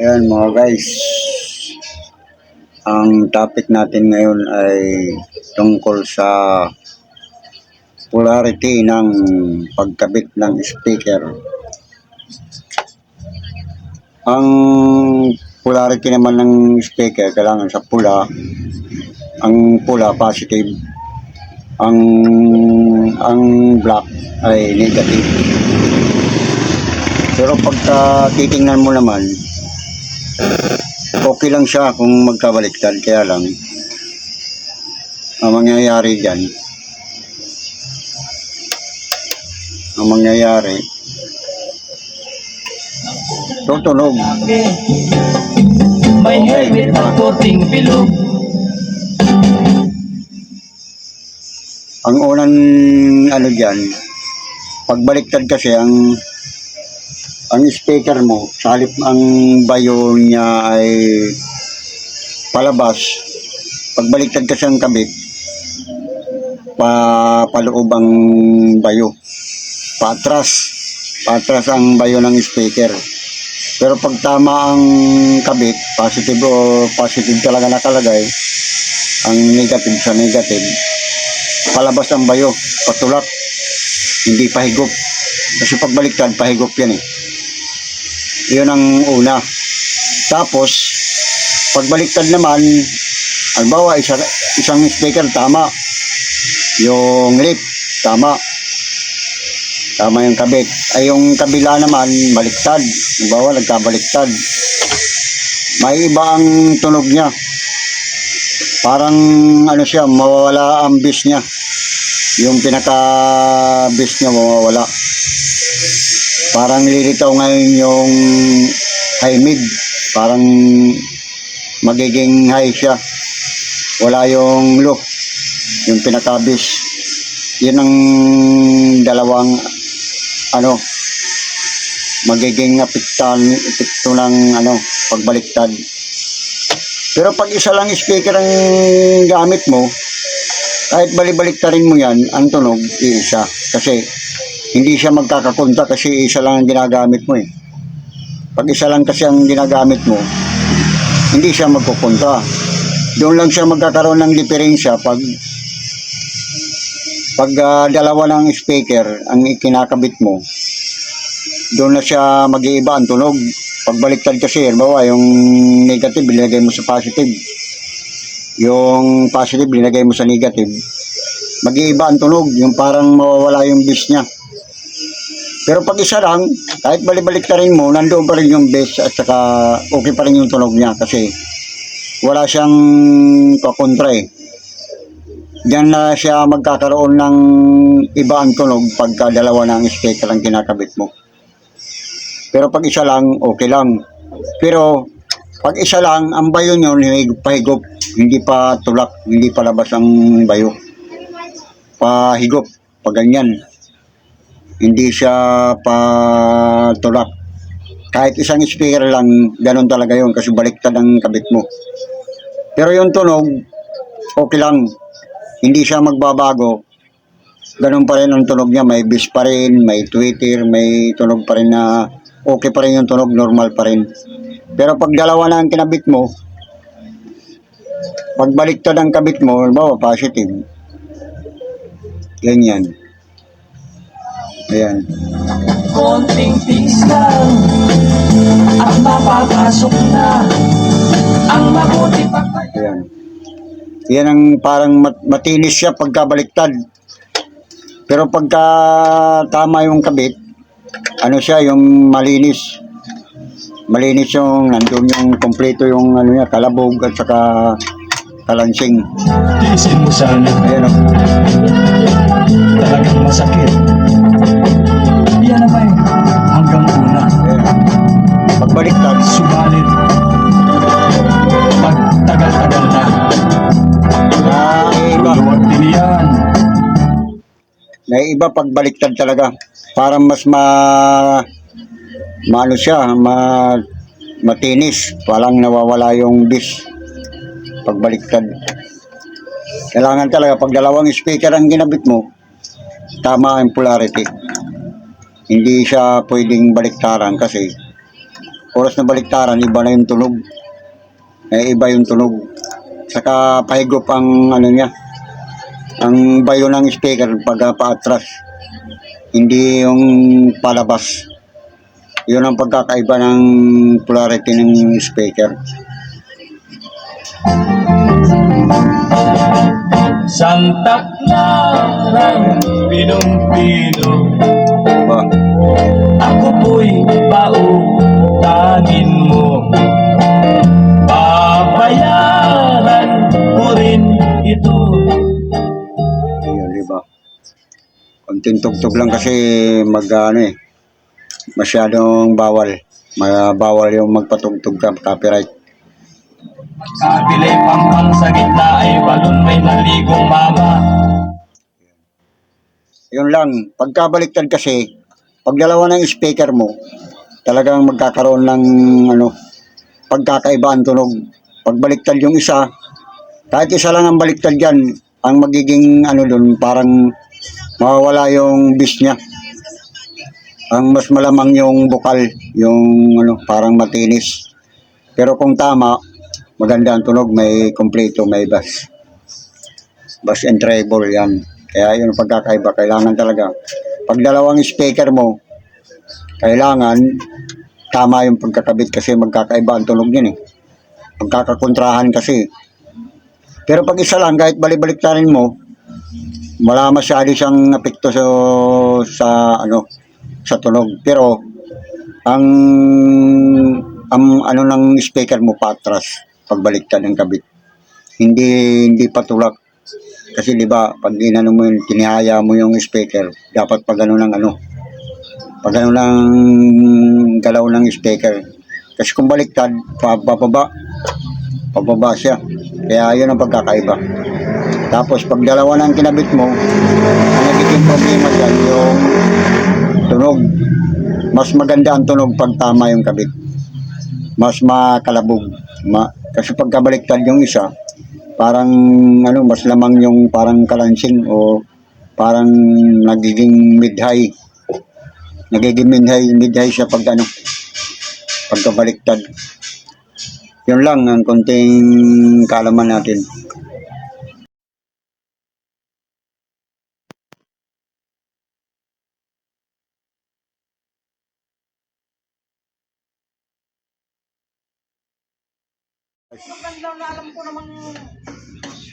Ayan mga guys, ang topic natin ngayon ay tungkol sa polarity ng pagkabit ng speaker. Ang polarity naman ng speaker kailangan sa pula, ang pula positive, ang ang black ay negative. Pero pagka titingnan mo naman, okay lang siya kung magkabaliktad. Kaya lang, ang mangyayari dyan, ang mangyayari, tutunog. May helmet at puting bilog Ang unang ano dyan, pagbaliktad kasi ang ang speaker mo, sa ang bayo niya ay palabas, pagbaliktad kasi ang kabit, pa paloob ang bayo. Patras. Patras ang bayo ng speaker. Pero pag tama ang kabit, positive o positive talaga nakalagay, ang negative sa negative, palabas ang bayo, patulak, hindi pahigop. Kasi pag baliktad, pahigop yan eh. Yun ang una. Tapos, pag baliktad naman, halimbawa, isa, isang speaker, tama. Yung lip, tama. Tama yung kabit. Ay, yung kabila naman, baliktad. Halimbawa, nagkabaliktad. May iba ang tunog niya. Parang, ano siya, mawawala ang bis niya. Yung pinaka-bis niya, mawawala. Parang lilitaw ngayon yung high mid. Parang magiging high siya. Wala yung low. Yung pinaka-bis. Yun ang dalawang ano magiging apektan epekto ng ano pagbaliktad. Pero pag isa lang speaker ang gamit mo, kahit balibaliktarin mo yan, ang tunog, iisa. Kasi hindi siya magkakakunta kasi isa lang ang ginagamit mo eh. Pag isa lang kasi ang ginagamit mo, hindi siya magkukunta. Doon lang siya magkakaroon ng diferensya pag pag ah, dalawa ng speaker ang ikinakabit mo, doon na siya mag-iiba ang tunog. Pagbaliktad kasi, halimbawa, yung negative, binilagay mo sa positive. Yung positive, binilagay mo sa negative. Mag-iiba ang tunog, yung parang mawawala yung bass niya. Pero pag isa lang, kahit balibalik-tarin mo, nandoon pa rin yung bass at saka okay pa rin yung tunog niya kasi wala siyang kakontra eh. Diyan na siya magkakaroon ng iba ang tunog pagka dalawa ang speaker ang kinakabit mo. Pero pag isa lang, okay lang. Pero pag isa lang, ang bayo nyo pahigop, hindi pa tulak, hindi pa labas ang bayo. Pahigop, pag ganyan. Hindi siya pa tulak. Kahit isang speaker lang, ganun talaga yun kasi baliktad ang kabit mo. Pero yung tunog, okay lang. Hindi siya magbabago. Ganun pa rin ang tunog niya. May bass pa rin, may tweeter, may tunog pa rin na okay pa rin yung tunog, normal pa rin. Pero pag dalawa na ang kinabit mo, pag baliktad ang kabit mo, halimbawa positive, ganyan. Ayan. Konting tiis lang At mapapasok na Ang mabuti pagkaya Ayan. Yan ang parang mat- matinis siya pagkabaliktad. Pero pagka tama yung kabit, ano siya, yung malinis. Malinis yung, nandun yung kompleto yung ano niya, kalabog at saka kalansing. Tiisin mo sana Ayan o. iba pagbaliktad talaga. Parang mas ma maano siya, ma matinis. Walang nawawala yung bis pagbaliktad. Kailangan talaga pag dalawang speaker ang ginabit mo, tama ang polarity. Hindi siya pwedeng baliktaran kasi oras na baliktaran, iba na yung tunog. Eh, iba yung tunog. Saka pahigop ang ano niya, ang bayo ng speaker pag paatras. Hindi yung palabas. Yun ang pagkakaiba ng polarity ng speaker. Santa Clara, pinong-pino Ba? Ako po'y pautangin Konting tugtog lang kasi mag ano eh, masyadong bawal. Ma- bawal yung magpatugtog ka, copyright. Kabilay pampang sa gitna ay balon may naligong mama Yun lang, pagkabaliktad kasi, pag dalawa ng speaker mo, talagang magkakaroon ng ano, pagkakaiba ang tunog. Pag baliktad yung isa, kahit isa lang ang baliktad dyan, ang magiging ano dun, parang mawawala yung bis niya. Ang mas malamang yung bukal, yung ano, parang matinis. Pero kung tama, maganda ang tunog, may kompleto, may bass. Bass and treble yan. Kaya yun ang pagkakaiba, kailangan talaga. Pag dalawang speaker mo, kailangan tama yung pagkakabit kasi magkakaiba ang tunog yun eh. Magkakakontrahan kasi. Pero pag isa lang, kahit balibaliktarin mo, wala masyado siyang apekto sa, sa ano sa tunog. Pero ang ang ano ng speaker mo patras pagbaliktad ng kabit. Hindi hindi patulak kasi di ba pag inano mo yun, tinihaya mo yung speaker, dapat pag ano ng ano, pag ano ng galaw ng speaker. Kasi kung baliktad, pababa, pababa siya. Kaya yun ang pagkakaiba. Tapos pag dalawa na kinabit mo, ang nagiging problema dyan yung tunog. Mas maganda ang tunog pag tama yung kabit. Mas makalabog. Ma kasi pag kabaliktad yung isa, parang ano mas lamang yung parang kalansing o parang nagiging mid-high nagiging mid-high mid-high siya pag ano pagkabaliktad yun lang ang konting kaalaman natin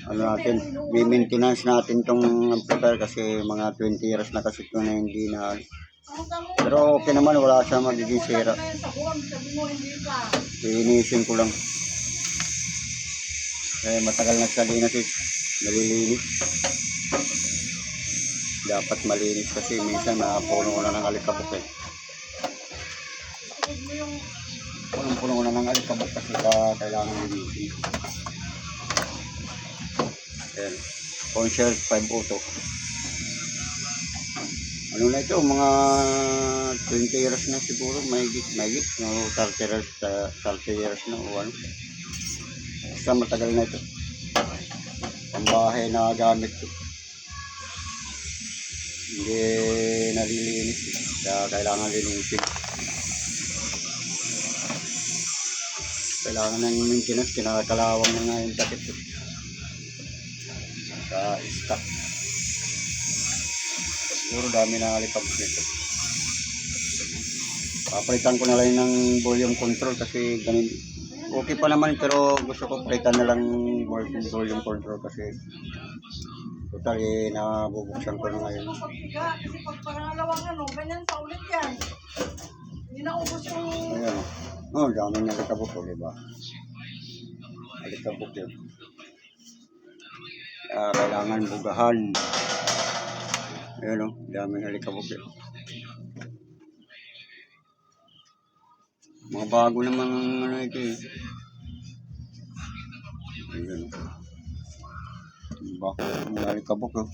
ano natin i-maintenance natin tong amplifier kasi mga 20 years na kasi ito na hindi na pero okay naman wala siya magiging sira Linisin ko lang. Eh, matagal na siya linasin. Nalilinis. Dapat malinis kasi minsan napuno na ng alikabok eh. Punong-puno na ng alikabok kasi ka kailangan linisin. Ayan. Conshell 5 auto. Ano na ito, mga 20 years na siguro, may git, may git, no, 30 years, uh, 30 years na o ano. Basta matagal na ito. Pambahay na gamit ko. Hindi nalilinis. Kaya kailangan linisin. Kailangan ng maintenance, kinakalawang na nga yung takip. Eh. Sa stock. Siguro dami na alikabok nito. Papalitan ko na lang ng volume control kasi ganun. Okay pa naman pero gusto ko palitan na lang volume volume control kasi total eh nabubuksan ko na ngayon. Pagbiga, kasi pag pangalawang ano, ganyan pa ulit yan. Hindi na ubos yung... Ayan. Oh, dami na alikabok ko, di ba? Alikabok yun. Ah, kailangan bugahan. Ayan o, dami na alikabok yun. Mga bago namang ano ito eh. Ayan o. Bako, mga alikabok yun.